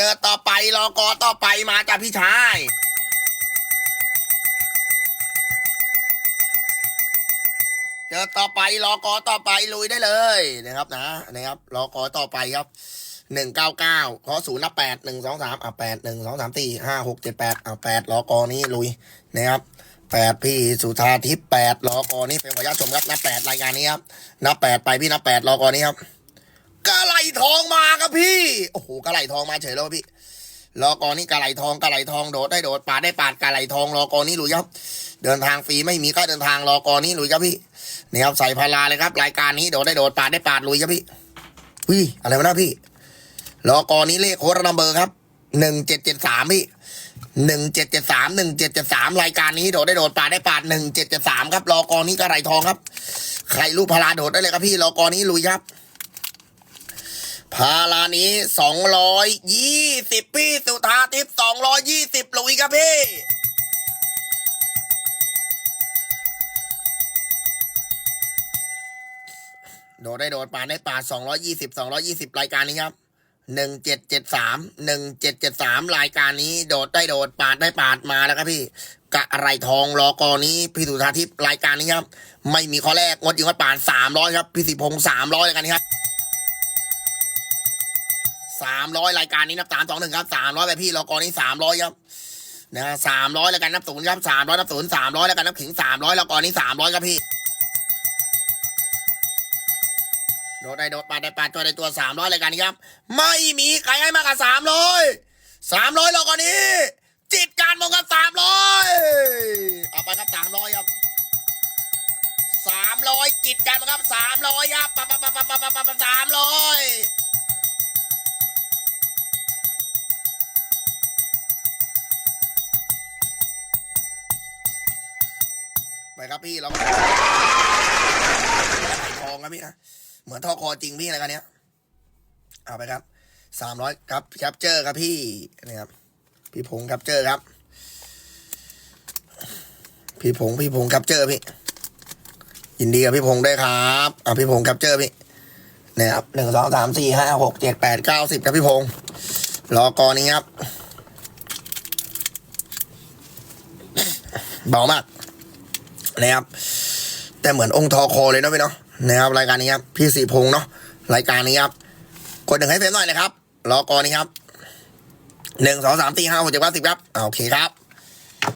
เจอต่อไปรอกอต่อไปมาจากพี่ชายเจอต่อไปรอกอต่อไปลุยได้เลยนะครับนะนะครับรอกอต่อไปครับหนึ่งเก้าเก้าขอศูนย์นับแปดหนึ่งสองสามอะแปดหนึ่งสองสามสี่ห้าหกเจ็ดแปดอะแปดรอกอนี้ลุยนะครับแปดพี่สุธาทิพย์แปดรอกอนี้เป็นขออนุญาตชมครับนับแปดรายการนี้ครับนับแปดไปพี่นับแปดรอกอนี้ครับ ทองมาครับพี่ โอ้โหกระไหลทองมาเฉยแล้วพี่รอกอนี้กระไหลทองกระไหลทองโดดได้โดดปาดได้ปาดกระไหลทองรอกอนี้ลุยครับ เดินทางฟรีไม่มีค่าเดินทางรอกอนี้ลุยครับพี่นี่ครับใส่พาราเลยครับ รายการนี้โดดได้โดดปาดได้ปาดลุยครับพี่วิอะไรวะนะพี่รอกอนี้เลขโค้ดนัมเบอร์ครับหนึ่งเจ็ดเจ็ดสามพี่หนึ่งเจ็ดเจ็ดสามหนึ่งเจ็ดเจ็ดสามรายการนี้โดดได้โดดปาดได้ปาดหนึ่งเจ็ดเจ็ดสามครับรอกอนี้กระไรทองครับ ใครลูกพาราโดดได้เลยครับพี่รอกอนี้ลุยครับ พารานี้สองร้อยยี่สิบพี่สุธาทิพย์สองร้อยยี่สิบลุยครับพี่โดดได้โดดปาดได้ปาดสองร้อยยี่สิบสองร้อยี่สิบรายการนี้ครับหนึ่งเจ็ดเจ็ดสามหนึ่งเจ็ดเจ็ดสามรายการนี้ โดดได้โดดปาดได้ปาดมาแล้วครับพี่กะอะไรทองรอกอนี้พี่สุธาทิพย์รายการนี้ครับ ไม่มีข้อแรกงดยิงวัดปานสามร้อยครับ พี่สิพงศ์สามร้อยรายการนี้ครับ สามร้อยรายการนี้นับสามสองหนึ่งครับสามร้อยไปพี่รอกอนี้สามร้อยครับนะสามร้อยรายการนับศูนย์ครับสามร้อยนับศูนย์สามร้อยรายการนับขิงสามร้อยรอกอนี้สามร้อยครับพี่โดดได้โดดปาดได้ปาดตัวได้ตัวสามร้อยรายการนี้ครับ ไม่มีใครให้มากกว่าสามร้อยสามร้อยเราก่อนนี้จิตการมองกันสามร้อยเอาไปครับสามร้อยครับสามร้อยจิตการมองครับสามร้อยครับปั๊บปั๊บปั๊บปั๊บปั๊บปั๊บสามร้อย ไปครับพี่เราก็ได้ทองครับพี่นะเหมือนทอคอจริงพี่อะไรกันเนี้ยเอาไปครับสามร้อยครับแคปเจอร์ครับพี่นี่ครับพี่พงษ์แคปเจอร์ครับ พี่พงษ์พี่พงษ์แคปเจอร์พี่ยินดีกับพี่พงษ์ด้วยครับอ่าพี่พงษ์แคปเจอร์พี่นี่ครับหนึ่งสองสามสี่ห้าหกเจ็ดแปดเก้าสิบครับพี่พงษ์รอกอนี้ครับ เบามาก นะครับ แต่เหมือนองค์ทอคอเลยเนาะพี่เนาะนะครับรายการนี้ครับพี่สีพงษ์เนาะรายการนี้ครับกดหนึ่งให้เฟซหน่อยนะครับรอกอนนี้ครับหนึ่งสองสามสี่ห้าหกเจ็ดแปดสิบครับโอเคครับ